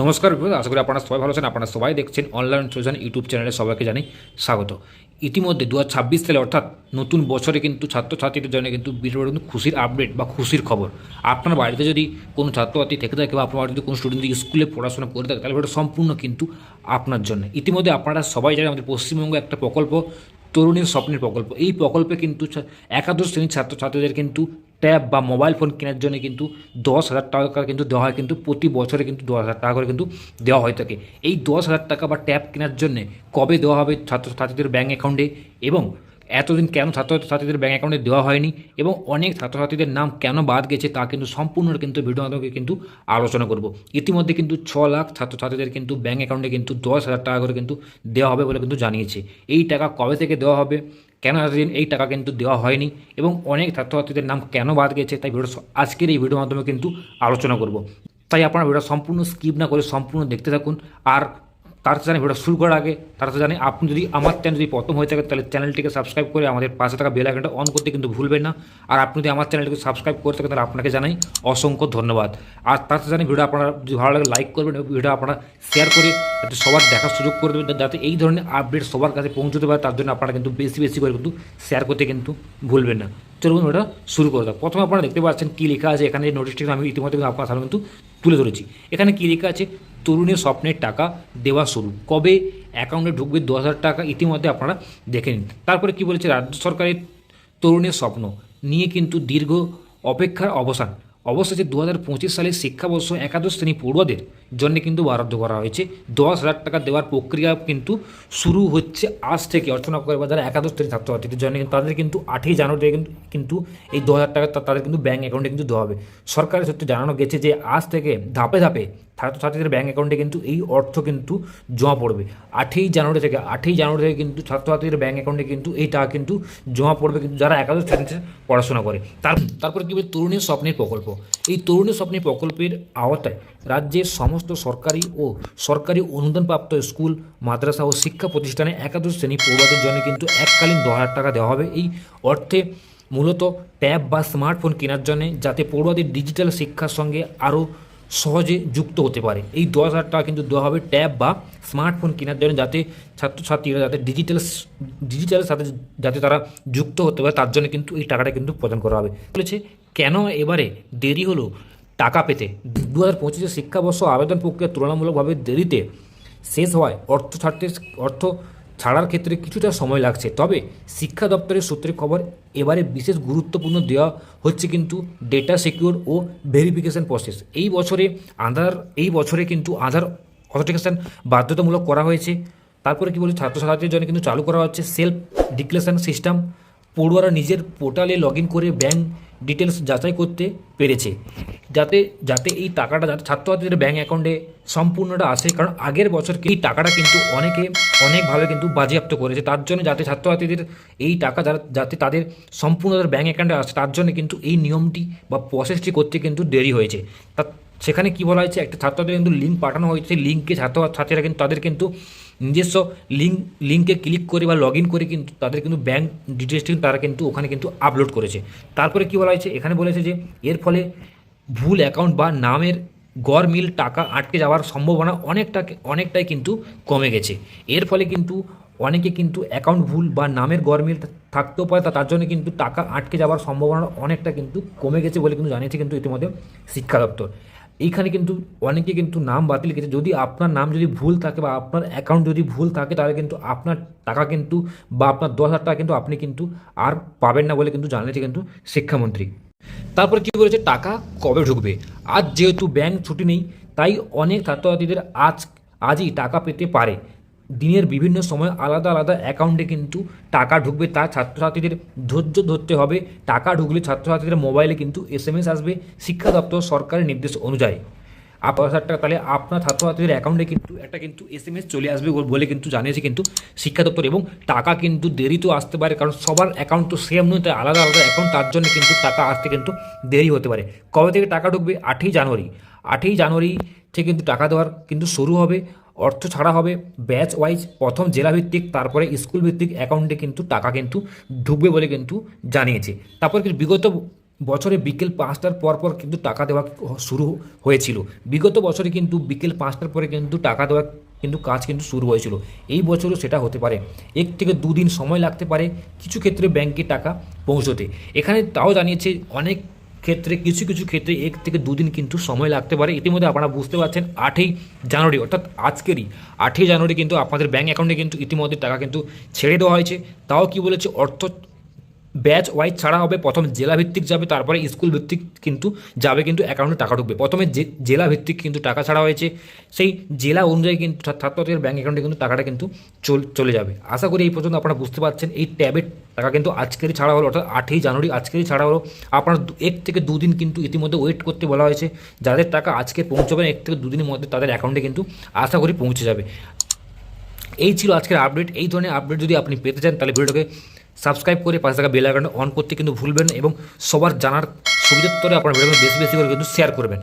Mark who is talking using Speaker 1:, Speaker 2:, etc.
Speaker 1: নমস্কার আশা করি আপনারা সবাই ভালো আছেন। আপনারা সবাই দেখছেন অনলাইন সলিউশন ইউটিউব চ্যানেলে সবাইকে জানাই স্বাগত। ইতিমধ্যে দু হাজার ছাব্বিশ সালে অর্থাৎ নতুন বছরে কিন্তু ছাত্রছাত্রীদের জন্য কিন্তু বিরাট কিন্তু খুশির আপডেট বা খুশির খবর। আপনার বাড়িতে যদি কোনো ছাত্রছাত্রী থেকে থাকে বা আপনার যদি কোনো স্টুডেন্ট স্কুলে পড়াশোনা করে থাকে, তাহলে সম্পূর্ণ কিন্তু আপনার জন্য। ইতিমধ্যে আপনারা সবাই জানেন আমাদের পশ্চিমবঙ্গে একটা প্রকল্প, তরুণীর স্বপ্নের প্রকল্প। এই প্রকল্পে কিন্তু একাদশ শ্রেণির ছাত্রছাত্রীদের কিন্তু ট্যাব বা মোবাইল ফোন কেনার জন্য কিন্তু দশ হাজার টাকা কিন্তু দেওয়া হয়, কিন্তু প্রতি বছরে কিন্তু দশ হাজার টাকা করে কিন্তু দেওয়া হয়ে থাকে। এই দশ হাজার টাকা বা ট্যাব কেনার জন্য কবে দেওয়া হবে ছাত্রছাত্রীদের ব্যাঙ্ক অ্যাকাউন্টে এবং এতদিন কেন ছাত্রছাত্রীদের ব্যাঙ্ক অ্যাকাউন্টে দেওয়া হয়নি? এবং অনেক ছাত্রছাত্রীদের নাম কেন বাদ গেছে? তা কিন্তু সম্পূর্ণ কিন্তু ভিডিও মাধ্যমে কিন্তু আলোচনা করব। ইতিমধ্যে কিন্তু ছ লাখ ছাত্রছাত্রীদের কিন্তু ব্যাঙ্ক অ্যাকাউন্টে কিন্তু দশ হাজার টাকা করে কিন্তু দেওয়া হবে বলে কিন্তু জানিয়েছে। এই টাকা কবে থেকে দেওয়া হবে? কেন এতদিন এই টাকা কিন্তু দেওয়া হয়নি এবং অনেক ছাত্রছাত্রীদের নাম কেন বাদ গেছে তাই ভিডিও আজকের এই ভিডিওর মাধ্যমে কিন্তু আলোচনা করব। তাই আপনারা ভিডিও সম্পূর্ণ স্কিপ না করে সম্পূর্ণ দেখতে থাকুন। আর তার জানি ভিডিও শুরু করার আগে, তার জানি আপনি যদি আমার চ্যানেল যদি প্রথম হয়ে থাকে, তাহলে চ্যানেলটিকে সাবস্ক্রাইব করে আমাদের পাশে থাকা বেল আইকনটা অন করতে কিন্তু ভুলবেন না। আর আপনি যদি আমার চ্যানেলটিকে সাবস্ক্রাইব করে থাকেন, তাহলে আপনাকে জানাই অসংখ্য ধন্যবাদ। আর তার জানি ভিডিও আপনারা যদি ভালো লাগে লাইক করবেন ভিডিও আপনারা শেয়ার করে যাতে সবার দেখার সুযোগ করে দেবেন, যাতে এই ধরনের আপডেট সবার কাছে পৌঁছতে পারে, তার জন্য আপনারা কিন্তু বেশি বেশি করে কিন্তু শেয়ার করতে কিন্তু ভুলবেন না। চলুন ওটা শুরু করে দাও প্রথমে আপনারা দেখতে পাচ্ছেন কী লেখা আছে, এখানে যে নোটিশটি আমি ইতিমধ্যে আপনার সামনে কিন্তু তুলে ধরেছি। এখানে কী লেখা আছে তরুণের স্বপ্নের টাকা দেওয়া শুরু। কবে অ্যাকাউন্টে ঢুকবে দু হাজার টাকা ইতিমধ্যে আপনারা দেখে নিন। তারপরে কি বলেছে? রাজ্য সরকারের তরুণের স্বপ্ন নিয়ে কিন্তু দীর্ঘ অপেক্ষার অবসান। অবশেষে দু হাজার পঁচিশ সালের শিক্ষাবর্ষ একাদশ শ্রেণি পড়ুয়াদের জন্য কিন্তু বরাদ্দ করা হয়েছে। দশ হাজার টাকা দেওয়ার প্রক্রিয়া কিন্তু শুরু হচ্ছে আজ থেকে। অর্চনা করে বা যারা একাদশ শ্রেণি ছাত্রছাত্রীদের জন্য তাদের কিন্তু আটই জানুয়ারি কিন্তু- কিন্তু এই দু হাজার টাকা তাদের কিন্তু ব্যাঙ্ক অ্যাকাউন্টে কিন্তু দেওয়া হবে। সরকারের সূত্রে জানানো গেছে যে আজ থেকে ধাপে ধাপে ছাত্রছাত্রীদের ব্যাঙ্ক অ্যাকাউন্টে কিন্তু এই অর্থ কিন্তু জমা পড়বে। আটই জানুয়ারি থেকে আটই জানুয়ারি থেকে কিন্তু ছাত্রছাত্রীদের ব্যাঙ্ক অ্যাকাউন্টে কিন্তু এই টাকা কিন্তু জমা পড়বে, কিন্তু যারা একাদশ শ্রেণীতে পড়াশোনা করে। তার, তারপরে কী বলে তরুণীর স্বপ্নের প্রকল্প। এই তরুণীর স্বপ্নের প্রকল্পের আওতায় রাজ্যের সমস্ত সরকারি ও সরকারি অনুদানপ্রাপ্ত স্কুল, মাদ্রাসা ও শিক্ষা প্রতিষ্ঠানে একাদশ শ্রেণি পড়ুয়াদের জন্য কিন্তু এককালীন দশ হাজার টাকা দেওয়া হবে। এই অর্থে মূলত ট্যাব বা স্মার্টফোন কেনার জন্য যাতে পড়ুয়াদের ডিজিটাল শিক্ষার সঙ্গে আরও সহজে যুক্ত হতে পারে। এই দশ হাজার টাকা কিন্তু দেওয়া হবে ট্যাব বা স্মার্টফোন কেনার জন্য যাতে ছাত্রছাত্রীরা যাতে ডিজিটাল ডিজিটালের সাথে যাতে তারা যুক্ত হতে পারে, তার জন্য কিন্তু এই টাকাটা কিন্তু প্রদান করা হবে। বলেছে, কেন এবারে দেরি হলো? টাকা পেতে। দু হাজার পঁচিশে শিক্ষাবর্ষ আবেদন প্রক্রিয়া তুলনামূলকভাবে দেরিতে শেষ হওয়ায় অর্থ ছাড়তে, অর্থ ছাড়ার ক্ষেত্রে কিছুটা সময় লাগছে। তবে শিক্ষা দপ্তরের সূত্রে খবর, এবারে বিশেষ গুরুত্বপূর্ণ দেওয়া হচ্ছে কিন্তু ডেটা সিকিউর ও ভেরিফিকেশন প্রসেস এই বছরে আধার, এই বছরে কিন্তু আধার অথেন্টিকেশন বাধ্যতামূলক করা হয়েছে। তারপরে কি বলছে ছাত্রছাত্রীদের জন্য কিন্তু চালু করা হচ্ছে সেলফ ডিক্লেশন সিস্টেম পড়ুয়ারা নিজের পোর্টালে লগ করে ব্যাংক ডিটেলস যাচাই করতে পেরেছে। যাতে যাতে এই টাকাটা, যাতে ছাত্রছাত্রীদের ব্যাঙ্ক অ্যাকাউন্টে সম্পূর্ণটা আসে, কারণ আগের বছর এই টাকাটা কিন্তু অনেকে, অনেকভাবে কিন্তু বাজেয়াপ্ত করেছে। তার জন্য যাতে ছাত্রছাত্রীদের এই টাকা, যারা, যাতে তাদের সম্পূর্ণ তাদের ব্যাঙ্ক অ্যাকাউন্টে আসে, তার জন্য কিন্তু এই নিয়মটি বা প্রসেসটি করতে কিন্তু দেরি হয়েছে। তা, সেখানে কি বলা হয়েছে? একটা ছাত্রদের কিন্তু লিঙ্ক পাঠানো হয়েছে। লিঙ্কে ছাত্র ছাত্রীরা কিন্তু তাদের কিন্তু নিজস্ব লিঙ্ক লিঙ্কে ক্লিক করে বা লগ ইন করে কিন্তু তাদের কিন্তু ব্যাঙ্ক ডিটেলসটি তারা কিন্তু ওখানে কিন্তু আপলোড করেছে। তারপরে কি বলা হয়েছে? এখানে বলেছে যে, এর ফলে ভুল অ্যাকাউন্ট বা নামের গড় মিল টাকা আটকে যাওয়ার সম্ভাবনা অনেকটা অনেকটাই কিন্তু কমে গেছে। এর ফলে কিন্তু অনেকে কিন্তু অ্যাকাউন্ট ভুল বা নামের গড় মিল থাকতেও পারে তার জন্য কিন্তু টাকা আটকে যাওয়ার সম্ভাবনা অনেকটা কিন্তু কমে গেছে বলে কিন্তু জানিয়েছে কিন্তু ইতিমধ্যে শিক্ষা দপ্তর। এইখানে কিন্তু অনেকে কিন্তু নাম বাতিল গেছে যদি আপনার নাম যদি ভুল থাকে বা আপনার অ্যাকাউন্ট যদি ভুল থাকে, তাহলে কিন্তু আপনার টাকা কিন্তু বা আপনার দশ হাজার টাকা কিন্তু আপনি কিন্তু আর পাবেন না বলে কিন্তু জানিয়েছে কিন্তু শিক্ষামন্ত্রী। তারপরে কি বলেছে? টাকা কবে ঢুকবে? আজ যেহেতু ব্যাংক ছুটি নেই, তাই অনেক ছাত্রছাত্রীদের আজ, আজই টাকা পেতে পারে। দিনের বিভিন্ন সময় আলাদা আলাদা অ্যাকাউন্টে কিন্তু টাকা ঢুকবে। তা ছাত্রছাত্রীদের ধৈর্য ধরতে হবে। টাকা ঢুকলে ছাত্রছাত্রীদের মোবাইলে কিন্তু এস আসবে। শিক্ষা দপ্তর সরকারের নির্দেশ অনুযায়ী। আপ দশ হাজার টাকা তাহলে আপনার ছাত্রছাত্রীদের অ্যাকাউন্টে কিন্তু একটা কিন্তু এস এম এস চলে আসবে বলে কিন্তু জানিয়েছে কিন্তু শিক্ষা দপ্তর এবং টাকা কিন্তু দেরিতেও আসতে পারে, কারণ সবার অ্যাকাউন্ট তো সেম নয়, তাই আলাদা আলাদা অ্যাকাউন্ট তার জন্য কিন্তু টাকা আসতে কিন্তু দেরি হতে পারে। কবে থেকে টাকা ঢুকবে? আটই জানুয়ারি। আটই জানুয়ারি থেকে কিন্তু টাকা দেওয়ার কিন্তু শুরু হবে, অর্থ ছাড়া হবে ব্যাচ ওয়াইজ প্রথম জেলাভিত্তিক, তারপরে স্কুল ভিত্তিক অ্যাকাউন্টে কিন্তু টাকা কিন্তু ঢুকবে বলে কিন্তু জানিয়েছে। তারপর কিন্তু বিগত বছরে বিকেল পাঁচটার পর পর কিন্তু টাকা দেওয়া শুরু হয়েছিল। বিগত বছরে কিন্তু বিকেল পাঁচটার পরে কিন্তু টাকা দেওয়া কিন্তু কাজ কিন্তু শুরু হয়েছিল। এই বছরও সেটা হতে পারে। এক থেকে দুদিন সময় লাগতে পারে কিছু ক্ষেত্রে ব্যাংকে টাকা পৌঁছতে। এখানে তাও জানিয়েছে অনেক ক্ষেত্রে, কিছু কিছু ক্ষেত্রে এক থেকে দুদিন কিন্তু সময় লাগতে পারে। ইতিমধ্যে আপনারা বুঝতে পারছেন, আটই জানুয়ারি, অর্থাৎ আজকেরই আটই জানুয়ারি কিন্তু আপনাদের ব্যাঙ্ক অ্যাকাউন্টে কিন্তু ইতিমধ্যে টাকা কিন্তু ছেড়ে দেওয়া হয়েছে। তাও কি বলেছে? অর্থ ব্যাচ ওয়াইজ ছাড়া হবে, প্রথম জেলা ভিত্তিক যাবে, তারপরে স্কুল ভিত্তিক কিন্তু যাবে কিন্তু অ্যাকাউন্টে টাকা ঢুকবে। প্রথমে জেলা ভিত্তিক কিন্তু টাকা ছাড়া হয়েছে, সেই জেলা অনুযায়ী কিন্তু ছাত্রছাত্রীদের ব্যাঙ্ক অ্যাকাউন্টে কিন্তু টাকাটা কিন্তু চল, চলে যাবে। আশা করি এই পর্যন্ত আপনারা বুঝতে পারছেন, এই ট্যাবের টাকা কিন্তু আজকেরই ছাড়া হলো, অর্থাৎ আটই জানুয়ারি আজকেরই ছাড়া হলো। আপনার এক থেকে দুদিন কিন্তু ইতিমধ্যে ওয়েট করতে বলা হয়েছে, যাদের টাকা আজকে পৌঁছবে এক থেকে দুদিনের মধ্যে তাদের অ্যাকাউন্টে কিন্তু আশা করি পৌঁছে যাবে। এই ছিল আজকের আপডেট এই ধরনের আপডেট যদি আপনি পেতে চান, তাহলে ভিডিওটাকে সাবস্ক্রাইব করে পাশে থাকা বেল আইকনটা অন করতে কিন্তু ভুলবেন এবং সবার জানার সুবিধার আপনার ভিডিওকে বেশি বেশি করে কিন্তু শেয়ার করবেন।